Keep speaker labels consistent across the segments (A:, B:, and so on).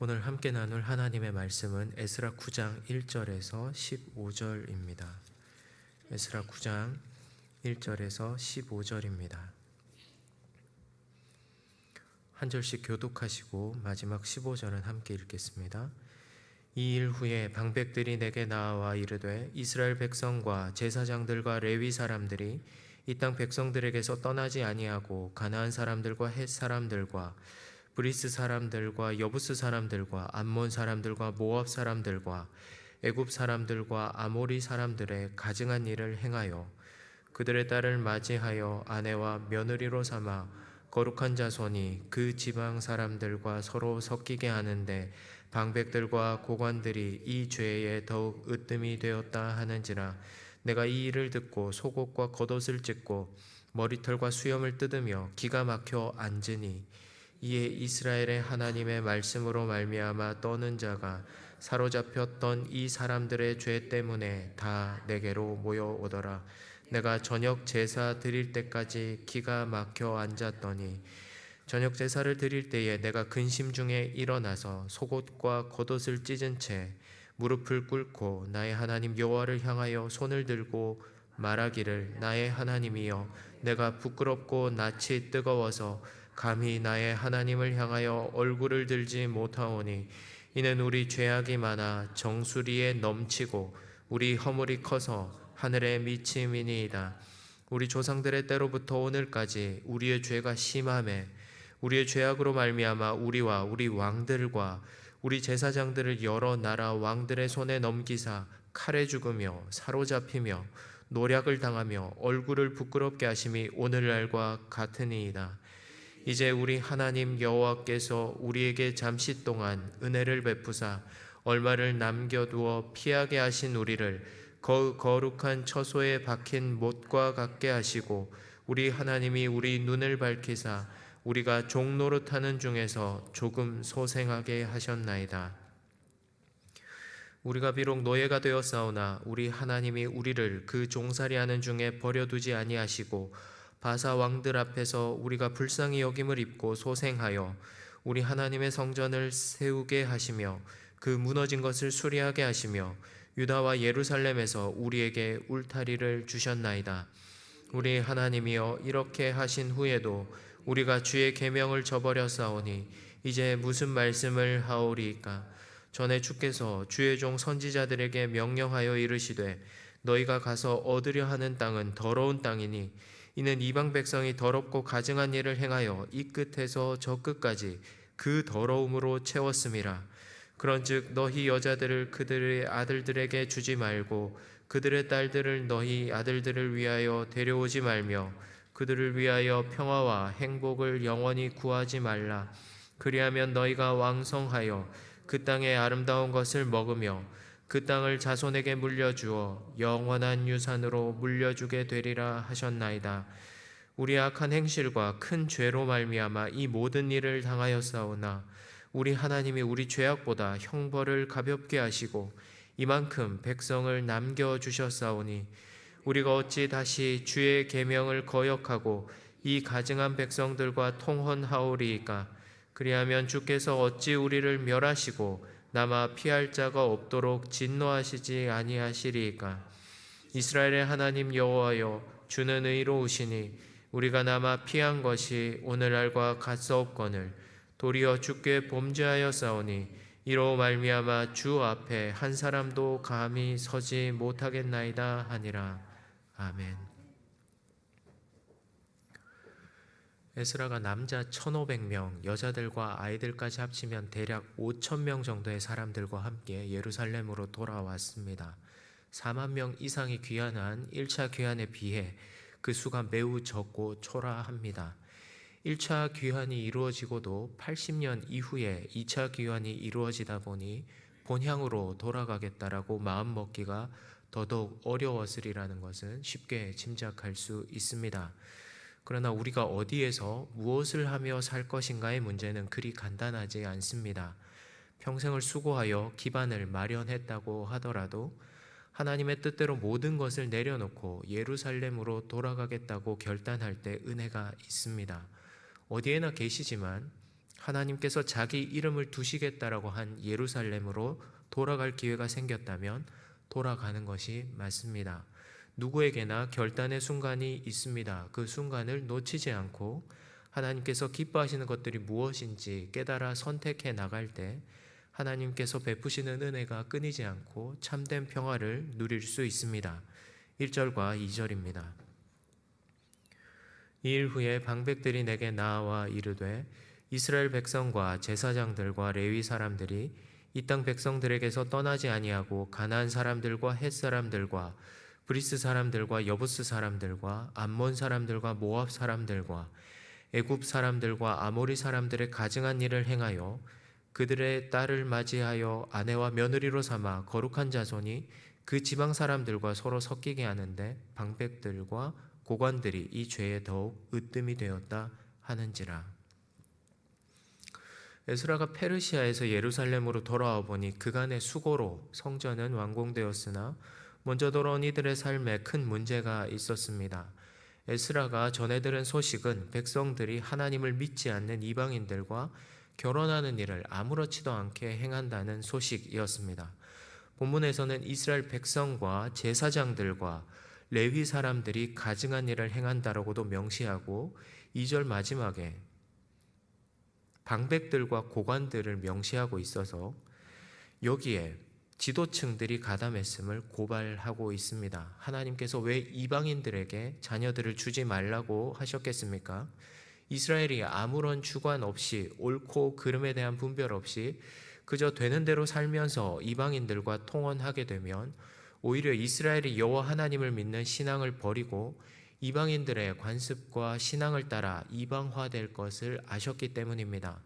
A: 오늘 함께 나눌 하나님의 말씀은 에스라 9장 1절에서 15절입니다. 에스라 9장 1절에서 15절입니다. 한 절씩 교독하시고 마지막 15절은 함께 읽겠습니다. 이 일 후에 방백들이 내게 나와 이르되 이스라엘 백성과 제사장들과 레위 사람들이 이 땅 백성들에게서 떠나지 아니하고 가나안 사람들과 헷 사람들과 브리스 사람들과 여부스 사람들과 암몬 사람들과 모압 사람들과 애굽 사람들과 아모리 사람들의 가증한 일을 행하여 그들의 딸을 맞이하여 아내와 며느리로 삼아 거룩한 자손이 그 지방 사람들과 서로 섞이게 하는데 방백들과 고관들이 이 죄에 더욱 으뜸이 되었다 하는지라 내가 이 일을 듣고 속옷과 겉옷을 찢고 머리털과 수염을 뜯으며 기가 막혀 앉으니 이에 이스라엘의 하나님의 말씀으로 말미암아 떠는 자가 사로잡혔던 이 사람들의 죄 때문에 다 내게로 모여오더라. 내가 저녁 제사 드릴 때까지 기가 막혀 앉았더니 저녁 제사를 드릴 때에 내가 근심 중에 일어나서 속옷과 겉옷을 찢은 채 무릎을 꿇고 나의 하나님 여호와를 향하여 손을 들고 말하기를 나의 하나님이여 내가 부끄럽고 낯이 뜨거워서 감히 나의 하나님을 향하여 얼굴을 들지 못하오니 이는 우리 죄악이 많아 정수리에 넘치고 우리 허물이 커서 하늘에 미침이니이다. 우리 조상들의 때로부터 오늘까지 우리의 죄가 심함에 우리의 죄악으로 말미암아 우리와 우리 왕들과 우리 제사장들을 여러 나라 왕들의 손에 넘기사 칼에 죽으며 사로잡히며 노략을 당하며 얼굴을 부끄럽게 하심이 오늘날과 같으니이다. 이제 우리 하나님 여호와께서 우리에게 잠시 동안 은혜를 베푸사 얼마를 남겨두어 피하게 하신 우리를 거, 거룩한 처소에 박힌 못과 같게 하시고 우리 하나님이 우리 눈을 밝히사 우리가 종노릇하는 중에서 조금 소생하게 하셨나이다. 우리가 비록 노예가 되었사오나 우리 하나님이 우리를 그 종살이하는 중에 버려두지 아니하시고 바사 왕들 앞에서 우리가 불쌍히 여김을 입고 소생하여 우리 하나님의 성전을 세우게 하시며 그 무너진 것을 수리하게 하시며 유다와 예루살렘에서 우리에게 울타리를 주셨나이다. 우리 하나님이여 이렇게 하신 후에도 우리가 주의 계명을 저버렸사오니 이제 무슨 말씀을 하오리이까 전에 주께서 주의 종 선지자들에게 명령하여 이르시되 너희가 가서 얻으려 하는 땅은 더러운 땅이니 이는 이방 백성이 더럽고 가증한 일을 행하여 이 끝에서 저 끝까지 그 더러움으로 채웠음이라. 그런즉 너희 여자들을 그들의 아들들에게 주지 말고 그들의 딸들을 너희 아들들을 위하여 데려오지 말며 그들을 위하여 평화와 행복을 영원히 구하지 말라. 그리하면 너희가 왕성하여 그 땅의 아름다운 것을 먹으며 그 땅을 자손에게 물려주어 영원한 유산으로 물려주게 되리라 하셨나이다. 우리 악한 행실과 큰 죄로 말미암아 이 모든 일을 당하였사오나 우리 하나님이 우리 죄악보다 형벌을 가볍게 하시고 이만큼 백성을 남겨 주셨사오니 우리가 어찌 다시 주의 계명을 거역하고 이 가증한 백성들과 통혼하오리이까 그리하면 주께서 어찌 우리를 멸하시고 남아 피할 자가 없도록 진노하시지 아니하시리이까 이스라엘의 하나님 여호와여 주는 의로우시니 우리가 남아 피한 것이 오늘날과 같사옵거늘 도리어 주께 범죄하여 싸우니 이로 말미암아 주 앞에 한 사람도 감히 서지 못하겠나이다 하니라 아멘. 에스라가 남자 1,500명, 여자들과 아이들까지 합치면 대략 5,000명 정도의 사람들과 함께 예루살렘으로 돌아왔습니다. 4만 명 이상이 귀환한 1차 귀환에 비해 그 수가 매우 적고 초라합니다. 1차 귀환이 이루어지고도 80년 이후에 2차 귀환이 이루어지다 보니 본향으로 돌아가겠다라고 마음먹기가 더더욱 어려웠으리라는 것은 쉽게 짐작할 수 있습니다. 그러나 우리가 어디에서 무엇을 하며 살 것인가의 문제는 그리 간단하지 않습니다. 평생을 수고하여 기반을 마련했다고 하더라도 하나님의 뜻대로 모든 것을 내려놓고 예루살렘으로 돌아가겠다고 결단할 때 은혜가 있습니다. 어디에나 계시지만 하나님께서 자기 이름을 두시겠다라고 한 예루살렘으로 돌아갈 기회가 생겼다면 돌아가는 것이 맞습니다. 누구에게나 결단의 순간이 있습니다. 그 순간을 놓치지 않고 하나님께서 기뻐하시는 것들이 무엇인지 깨달아 선택해 나갈 때 하나님께서 베푸시는 은혜가 끊이지 않고 참된 평화를 누릴 수 있습니다. 1절과 2절입니다. 이 일 후에 방백들이 내게 나와 이르되 이스라엘 백성과 제사장들과 레위 사람들이 이 땅 백성들에게서 떠나지 아니하고 가나안 사람들과 헷 사람들과 브리스 사람들과 여부스 사람들과 암몬 사람들과 모압 사람들과 애굽 사람들과 아모리 사람들의 가증한 일을 행하여 그들의 딸을 맞이하여 아내와 며느리로 삼아 거룩한 자손이 그 지방 사람들과 서로 섞이게 하는데 방백들과 고관들이 이 죄에 더욱 으뜸이 되었다 하는지라. 에스라가 페르시아에서 예루살렘으로 돌아와 보니 그간의 수고로 성전은 완공되었으나 먼저 돌아온 이들의 삶에 큰 문제가 있었습니다. 에스라가 전해 들은 소식은 백성들이 하나님을 믿지 않는 이방인들과 결혼하는 일을 아무렇지도 않게 행한다는 소식이었습니다. 본문에서는 이스라엘 백성과 제사장들과 레위 사람들이 가증한 일을 행한다라고도 명시하고 2절 마지막에 방백들과 고관들을 명시하고 있어서 여기에 지도층들이 가담했음을 고발하고 있습니다. 하나님께서 왜 이방인들에게 자녀들을 주지 말라고 하셨겠습니까? 이스라엘이 아무런 주관 없이 옳고 그름에 대한 분별 없이 그저 되는 대로 살면서 이방인들과 통혼하게 되면 오히려 이스라엘이 여호와 하나님을 믿는 신앙을 버리고 이방인들의 관습과 신앙을 따라 이방화될 것을 아셨기 때문입니다.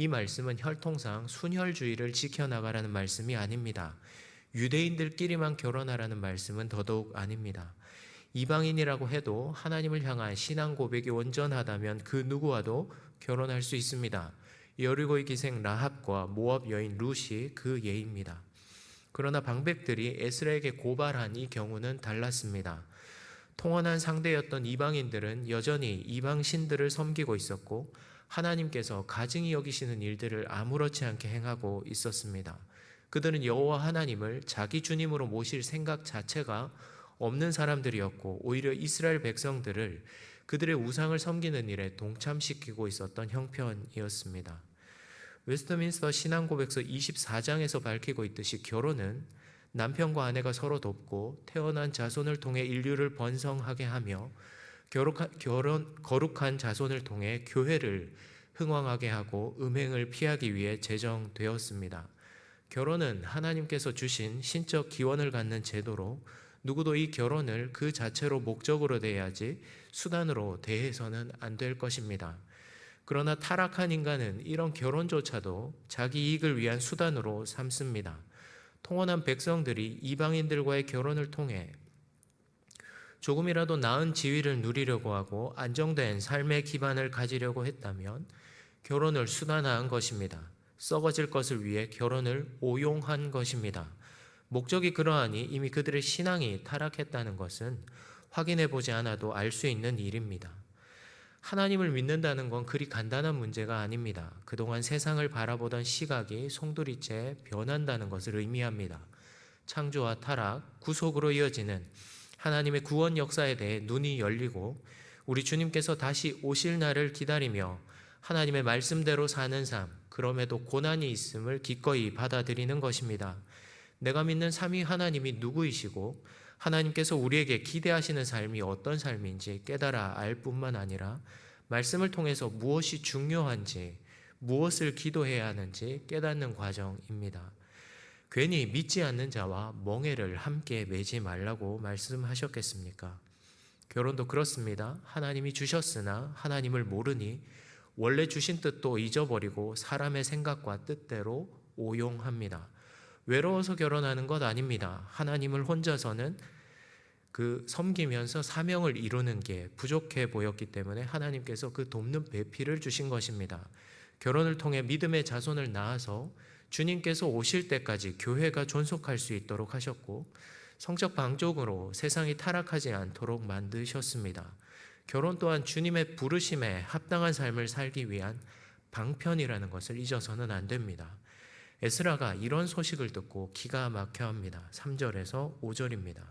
A: 이 말씀은 혈통상 순혈주의를 지켜나가라는 말씀이 아닙니다. 유대인들끼리만 결혼하라는 말씀은 더더욱 아닙니다. 이방인이라고 해도 하나님을 향한 신앙 고백이 온전하다면 그 누구와도 결혼할 수 있습니다. 여리고의 기생 라합과 모압 여인 룻이 그 예입니다. 그러나 방백들이 에스라에게 고발한 이 경우는 달랐습니다. 통원한 상대였던 이방인들은 여전히 이방 신들을 섬기고 있었고 하나님께서 가증히 여기시는 일들을 아무렇지 않게 행하고 있었습니다. 그들은 여호와 하나님을 자기 주님으로 모실 생각 자체가 없는 사람들이었고 오히려 이스라엘 백성들을 그들의 우상을 섬기는 일에 동참시키고 있었던 형편이었습니다. 웨스트민스터 신앙고백서 24장에서 밝히고 있듯이 결혼은 남편과 아내가 서로 돕고 태어난 자손을 통해 인류를 번성하게 하며 결혼, 거룩한 자손을 통해 교회를 흥왕하게 하고 음행을 피하기 위해 제정되었습니다. 결혼은 하나님께서 주신 신적 기원을 갖는 제도로 누구도 이 결혼을 그 자체로 목적으로 대해야지 수단으로 대해서는 안 될 것입니다. 그러나 타락한 인간은 이런 결혼조차도 자기 이익을 위한 수단으로 삼습니다. 통원한 백성들이 이방인들과의 결혼을 통해 조금이라도 나은 지위를 누리려고 하고 안정된 삶의 기반을 가지려고 했다면 결혼을 수단화한 것입니다. 썩어질 것을 위해 결혼을 오용한 것입니다. 목적이 그러하니 이미 그들의 신앙이 타락했다는 것은 확인해 보지 않아도 알 수 있는 일입니다. 하나님을 믿는다는 건 그리 간단한 문제가 아닙니다. 그동안 세상을 바라보던 시각이 송두리째 변한다는 것을 의미합니다. 창조와 타락, 구속으로 이어지는 하나님의 구원 역사에 대해 눈이 열리고 우리 주님께서 다시 오실 날을 기다리며 하나님의 말씀대로 사는 삶, 그럼에도 고난이 있음을 기꺼이 받아들이는 것입니다. 내가 믿는 삼위 하나님이 누구이시고 하나님께서 우리에게 기대하시는 삶이 어떤 삶인지 깨달아 알 뿐만 아니라 말씀을 통해서 무엇이 중요한지 무엇을 기도해야 하는지 깨닫는 과정입니다. 괜히 믿지 않는 자와 멍해를 함께 매지 말라고 말씀하셨겠습니까? 결혼도 그렇습니다. 하나님이 주셨으나 하나님을 모르니 원래 주신 뜻도 잊어버리고 사람의 생각과 뜻대로 오용합니다. 외로워서 결혼하는 것 아닙니다. 하나님을 혼자서는 그 섬기면서 사명을 이루는 게 부족해 보였기 때문에 하나님께서 그 돕는 배필을 주신 것입니다. 결혼을 통해 믿음의 자손을 낳아서 주님께서 오실 때까지 교회가 존속할 수 있도록 하셨고 성적 방종으로 세상이 타락하지 않도록 만드셨습니다. 결혼 또한 주님의 부르심에 합당한 삶을 살기 위한 방편이라는 것을 잊어서는 안 됩니다. 에스라가 이런 소식을 듣고 기가 막혀 합니다. 3절에서 5절입니다.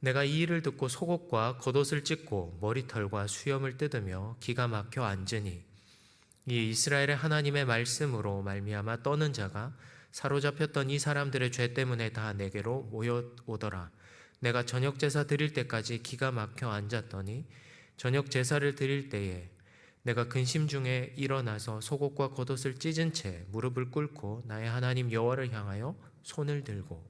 A: 내가 이 일을 듣고 속옷과 겉옷을 찢고 머리털과 수염을 뜯으며 기가 막혀 앉으니 이 이스라엘의 하나님의 말씀으로 말미암아 떠는 자가 사로잡혔던 이 사람들의 죄 때문에 다 내게로 모여오더라. 내가 저녁 제사 드릴 때까지 기가 막혀 앉았더니 저녁 제사를 드릴 때에 내가 근심 중에 일어나서 속옷과 겉옷을 찢은 채 무릎을 꿇고 나의 하나님 여호와를 향하여 손을 들고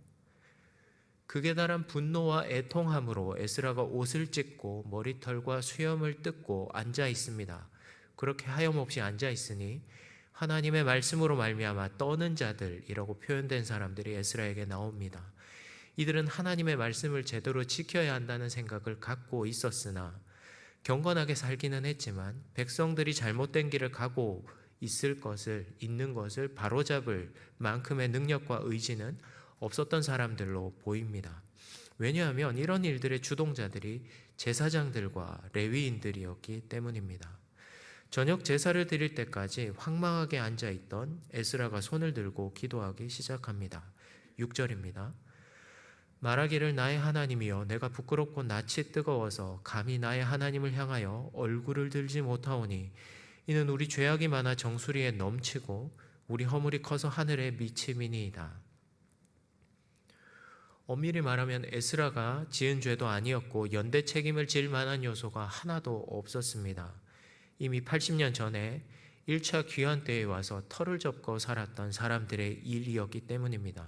A: 극에 달한 분노와 애통함으로 에스라가 옷을 찢고 머리털과 수염을 뜯고 앉아 있습니다. 그렇게 하염없이 앉아 있으니 하나님의 말씀으로 말미암아 떠는 자들이라고 표현된 사람들이 에스라에게 나옵니다. 이들은 하나님의 말씀을 제대로 지켜야 한다는 생각을 갖고 있었으나 경건하게 살기는 했지만 백성들이 잘못된 길을 가고 있을 것을 있는 것을 바로잡을 만큼의 능력과 의지는 없었던 사람들로 보입니다. 왜냐하면 이런 일들의 주동자들이 제사장들과 레위인들이었기 때문입니다. 저녁 제사를 드릴 때까지 황망하게 앉아 있던 에스라가 손을 들고 기도하기 시작합니다. 6절입니다. 말하기를 나의 하나님이여 내가 부끄럽고 낯이 뜨거워서 감히 나의 하나님을 향하여 얼굴을 들지 못하오니 이는 우리 죄악이 많아 정수리에 넘치고 우리 허물이 커서 하늘에 미침이니이다. 엄밀히 말하면 에스라가 지은 죄도 아니었고 연대 책임을 질 만한 요소가 하나도 없었습니다. 이미 80년 전에 1차 귀환 때에 와서 털을 접고 살았던 사람들의 일이었기 때문입니다.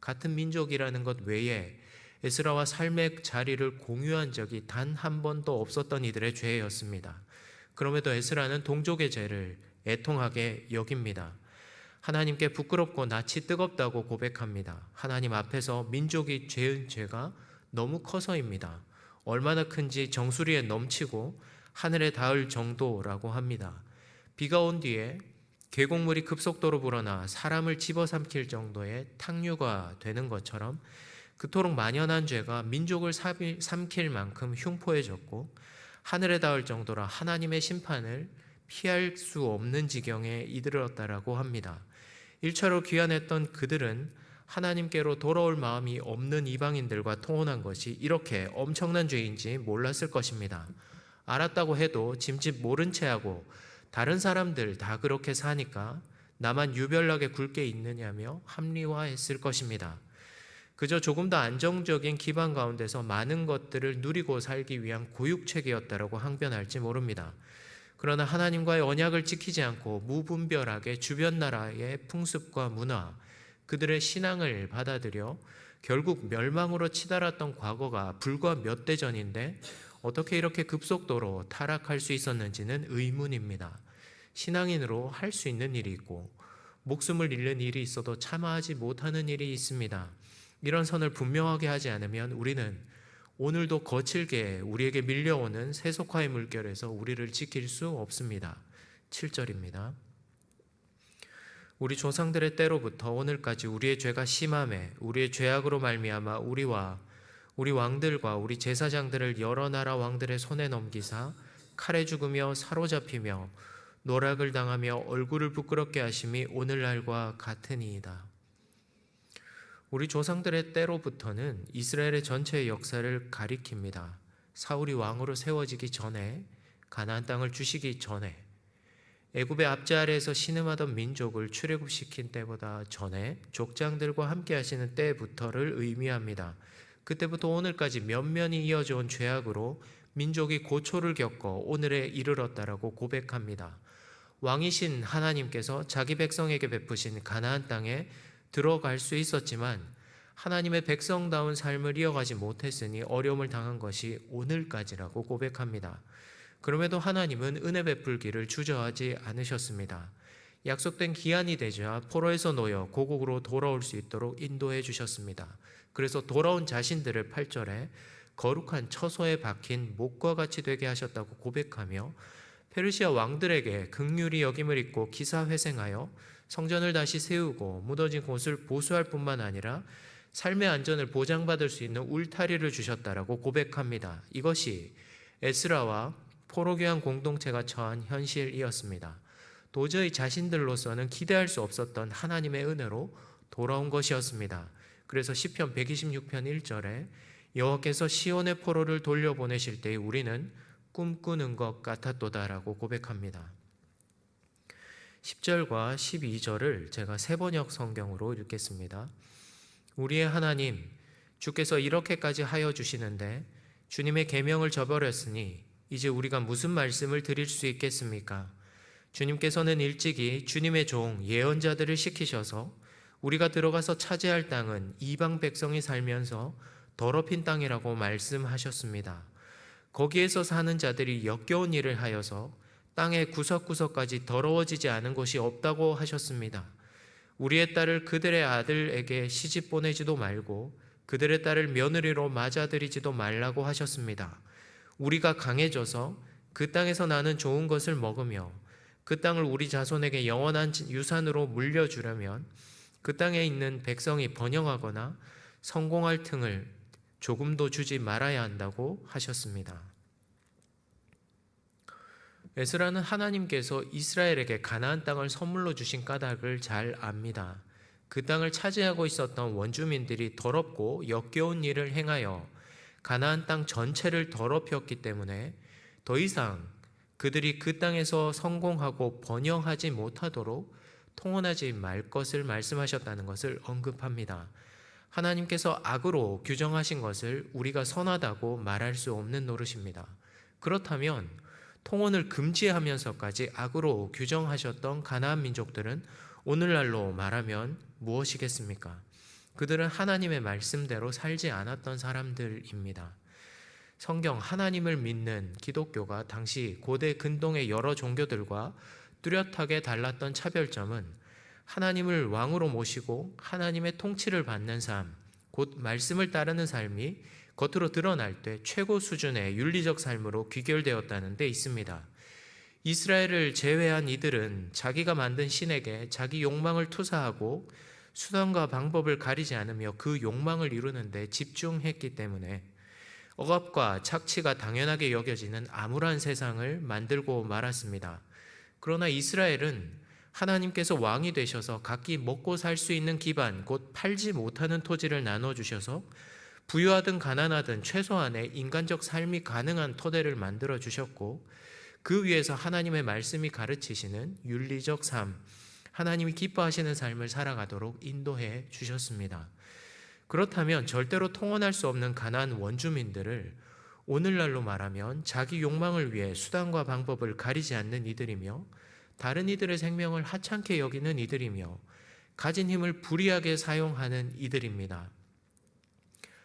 A: 같은 민족이라는 것 외에 에스라와 삶의 자리를 공유한 적이 단 한 번도 없었던 이들의 죄였습니다. 그럼에도 에스라는 동족의 죄를 애통하게 여깁니다. 하나님께 부끄럽고 낯이 뜨겁다고 고백합니다. 하나님 앞에서 민족이 죄은 죄가 너무 커서입니다. 얼마나 큰지 정수리에 넘치고 하늘에 닿을 정도라고 합니다. 비가 온 뒤에 계곡물이 급속도로 불어나 사람을 집어삼킬 정도의 탕류가 되는 것처럼 그토록 만연한 죄가 민족을 삼킬 만큼 흉포해졌고 하늘에 닿을 정도라 하나님의 심판을 피할 수 없는 지경에 이르렀다라고 합니다. 1차로 귀환했던 그들은 하나님께로 돌아올 마음이 없는 이방인들과 통혼한 것이 이렇게 엄청난 죄인지 몰랐을 것입니다. 알았다고 해도 짐짓 모른 채 하고 다른 사람들 다 그렇게 사니까 나만 유별나게 굵게 있느냐며 합리화했을 것입니다. 그저 조금 더 안정적인 기반 가운데서 많은 것들을 누리고 살기 위한 고육책이었다라고 항변할지 모릅니다. 그러나 하나님과의 언약을 지키지 않고 무분별하게 주변 나라의 풍습과 문화, 그들의 신앙을 받아들여 결국 멸망으로 치달았던 과거가 불과 몇 대 전인데 어떻게 이렇게 급속도로 타락할 수 있었는지는 의문입니다. 신앙인으로 할 수 있는 일이 있고 목숨을 잃는 일이 있어도 참아하지 못하는 일이 있습니다. 이런 선을 분명하게 하지 않으면 우리는 오늘도 거칠게 우리에게 밀려오는 세속화의 물결에서 우리를 지킬 수 없습니다. 7절입니다. 우리 조상들의 때로부터 오늘까지 우리의 죄가 심함에 우리의 죄악으로 말미암아 우리와 우리 왕들과 우리 제사장들을 여러 나라 왕들의 손에 넘기사 칼에 죽으며 사로잡히며 노락을 당하며 얼굴을 부끄럽게 하심이 오늘날과 같으니이다. 우리 조상들의 때로부터는 이스라엘의 전체의 역사를 가리킵니다. 사울이 왕으로 세워지기 전에 가나안 땅을 주시기 전에 애굽의 아래에서 신음하던 민족을 출애굽시킨 때보다 전에 족장들과 함께 하시는 때부터를 의미합니다. 그때부터 오늘까지 면면이 이어져 온 죄악으로 민족이 고초를 겪어 오늘에 이르렀다라고 고백합니다. 왕이신 하나님께서 자기 백성에게 베푸신 가나안 땅에 들어갈 수 있었지만 하나님의 백성다운 삶을 이어가지 못했으니 어려움을 당한 것이 오늘까지라고 고백합니다. 그럼에도 하나님은 은혜 베풀기를 주저하지 않으셨습니다. 약속된 기한이 되자 포로에서 놓여 고국으로 돌아올 수 있도록 인도해 주셨습니다. 그래서 돌아온 자신들을 8절에 거룩한 처소에 박힌 목과 같이 되게 하셨다고 고백하며 페르시아 왕들에게 극률이 여김을 입고 기사회생하여 성전을 다시 세우고 무너진 곳을 보수할 뿐만 아니라 삶의 안전을 보장받을 수 있는 울타리를 주셨다라고 고백합니다. 이것이 에스라와 포로교환 공동체가 처한 현실이었습니다. 도저히 자신들로서는 기대할 수 없었던 하나님의 은혜로 돌아온 것이었습니다. 그래서 시편 126편 1절에 여호와께서 시온의 포로를 돌려보내실 때 우리는 꿈꾸는 것 같았도다라고 고백합니다. 10절과 12절을 제가 세번역 성경으로 읽겠습니다. 우리의 하나님 주께서 이렇게까지 하여 주시는데 주님의 계명을 저버렸으니 이제 우리가 무슨 말씀을 드릴 수 있겠습니까? 주님께서는 일찍이 주님의 종 예언자들을 시키셔서 우리가 들어가서 차지할 땅은 이방 백성이 살면서 더럽힌 땅이라고 말씀하셨습니다. 거기에서 사는 자들이 역겨운 일을 하여서 땅의 구석구석까지 더러워지지 않은 곳이 없다고 하셨습니다. 우리의 딸을 그들의 아들에게 시집 보내지도 말고 그들의 딸을 며느리로 맞아들이지도 말라고 하셨습니다. 우리가 강해져서 그 땅에서 나는 좋은 것을 먹으며 그 땅을 우리 자손에게 영원한 유산으로 물려주려면 그 땅에 있는 백성이 번영하거나 성공할 틈을 조금도 주지 말아야 한다고 하셨습니다. 에스라는 하나님께서 이스라엘에게 가나안 땅을 선물로 주신 까닭을 잘 압니다. 그 땅을 차지하고 있었던 원주민들이 더럽고 역겨운 일을 행하여 가나안 땅 전체를 더럽혔기 때문에 더 이상 그들이 그 땅에서 성공하고 번영하지 못하도록 통원하지 말 것을 말씀하셨다는 것을 언급합니다. 하나님께서 악으로 규정하신 것을 우리가 선하다고 말할 수 없는 노릇입니다. 그렇다면 통원을 금지하면서까지 악으로 규정하셨던 가나안 민족들은 오늘날로 말하면 무엇이겠습니까? 그들은 하나님의 말씀대로 살지 않았던 사람들입니다. 성경 하나님을 믿는 기독교가 당시 고대 근동의 여러 종교들과 뚜렷하게 달랐던 차별점은 하나님을 왕으로 모시고 하나님의 통치를 받는 삶, 곧 말씀을 따르는 삶이 겉으로 드러날 때 최고 수준의 윤리적 삶으로 귀결되었다는 데 있습니다. 이스라엘을 제외한 이들은 자기가 만든 신에게 자기 욕망을 투사하고 수단과 방법을 가리지 않으며 그 욕망을 이루는데 집중했기 때문에 억압과 착취가 당연하게 여겨지는 암울한 세상을 만들고 말았습니다. 그러나 이스라엘은 하나님께서 왕이 되셔서 각기 먹고 살 수 있는 기반, 곧 팔지 못하는 토지를 나눠주셔서 부유하든 가난하든 최소한의 인간적 삶이 가능한 토대를 만들어 주셨고 그 위에서 하나님의 말씀이 가르치시는 윤리적 삶, 하나님이 기뻐하시는 삶을 살아가도록 인도해 주셨습니다. 그렇다면 절대로 통원할 수 없는 가난 원주민들을 오늘날로 말하면 자기 욕망을 위해 수단과 방법을 가리지 않는 이들이며 다른 이들의 생명을 하찮게 여기는 이들이며 가진 힘을 불이하게 사용하는 이들입니다.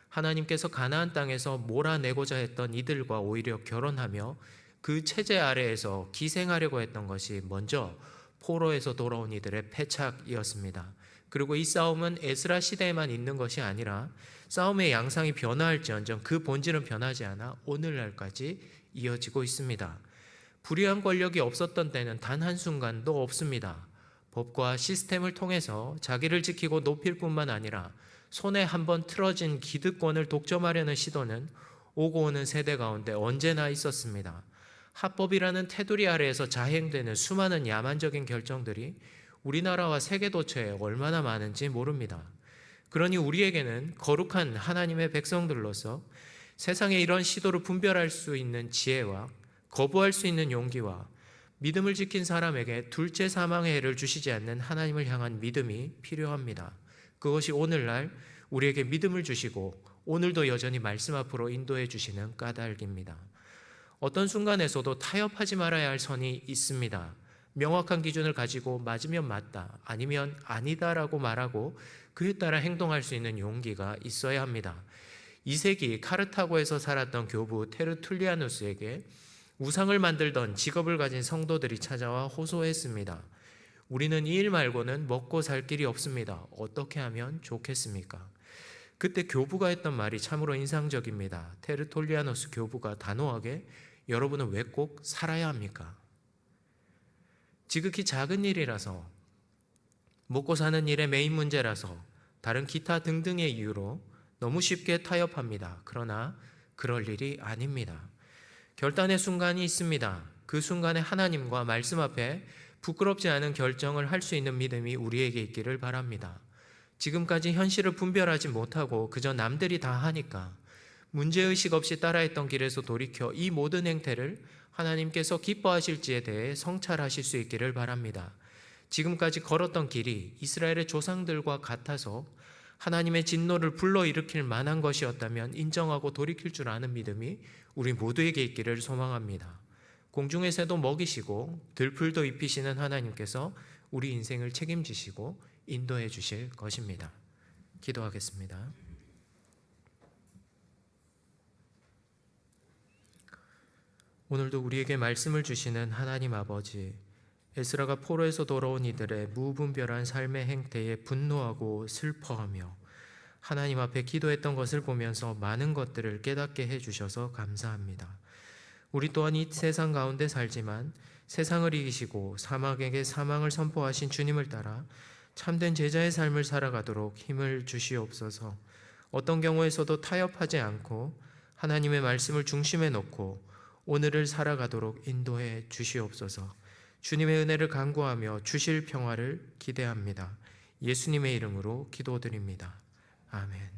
A: 하나님께서 가나안 땅에서 몰아내고자 했던 이들과 오히려 결혼하며 그 체제 아래에서 기생하려고 했던 것이 먼저 포로에서 돌아온 이들의 패착이었습니다. 그리고 이 싸움은 에스라 시대에만 있는 것이 아니라 싸움의 양상이 변화할지언정 그 본질은 변하지 않아 오늘날까지 이어지고 있습니다. 불의한 권력이 없었던 때는 단 한순간도 없습니다. 법과 시스템을 통해서 자기를 지키고 높일 뿐만 아니라 손에 한번 틀어진 기득권을 독점하려는 시도는 오고 오는 세대 가운데 언제나 있었습니다. 합법이라는 테두리 아래에서 자행되는 수많은 야만적인 결정들이 우리나라와 세계 도처에 얼마나 많은지 모릅니다. 그러니 우리에게는 거룩한 하나님의 백성들로서 세상에 이런 시도를 분별할 수 있는 지혜와 거부할 수 있는 용기와 믿음을 지킨 사람에게 둘째 사망의 해를 주시지 않는 하나님을 향한 믿음이 필요합니다. 그것이 오늘날 우리에게 믿음을 주시고 오늘도 여전히 말씀 앞으로 인도해 주시는 까닭입니다. 어떤 순간에서도 타협하지 말아야 할 선이 있습니다. 명확한 기준을 가지고 맞으면 맞다, 아니면 아니다라고 말하고 그에 따라 행동할 수 있는 용기가 있어야 합니다. 2세기 카르타고에서 살았던 교부 테르툴리아누스에게 우상을 만들던 직업을 가진 성도들이 찾아와 호소했습니다. 우리는 이 일 말고는 먹고 살 길이 없습니다. 어떻게 하면 좋겠습니까? 그때 교부가 했던 말이 참으로 인상적입니다. 테르톨리아노스 교부가 단호하게 여러분은 왜 꼭 살아야 합니까? 지극히 작은 일이라서 먹고 사는 일의 메인 문제라서 다른 기타 등등의 이유로 너무 쉽게 타협합니다. 그러나 그럴 일이 아닙니다. 결단의 순간이 있습니다. 그 순간에 하나님과 말씀 앞에 부끄럽지 않은 결정을 할 수 있는 믿음이 우리에게 있기를 바랍니다. 지금까지 현실을 분별하지 못하고 그저 남들이 다 하니까 문제의식 없이 따라했던 길에서 돌이켜 이 모든 행태를 하나님께서 기뻐하실지에 대해 성찰하실 수 있기를 바랍니다. 지금까지 걸었던 길이 이스라엘의 조상들과 같아서 하나님의 진노를 불러일으킬 만한 것이었다면 인정하고 돌이킬 줄 아는 믿음이 우리 모두에게 있기를 소망합니다. 공중의 새도 먹이시고 들풀도 입히시는 하나님께서 우리 인생을 책임지시고 인도해 주실 것입니다. 기도하겠습니다. 오늘도 우리에게 말씀을 주시는 하나님 아버지, 에스라가 포로에서 돌아온 이들의 무분별한 삶의 행태에 분노하고 슬퍼하며 하나님 앞에 기도했던 것을 보면서 많은 것들을 깨닫게 해주셔서 감사합니다. 우리 또한 이 세상 가운데 살지만 세상을 이기시고 사막에게 사망을 선포하신 주님을 따라 참된 제자의 삶을 살아가도록 힘을 주시옵소서. 어떤 경우에서도 타협하지 않고 하나님의 말씀을 중심에 놓고 오늘을 살아가도록 인도해 주시옵소서. 주님의 은혜를 간구하며 주실 평화를 기대합니다. 예수님의 이름으로 기도드립니다. 아멘.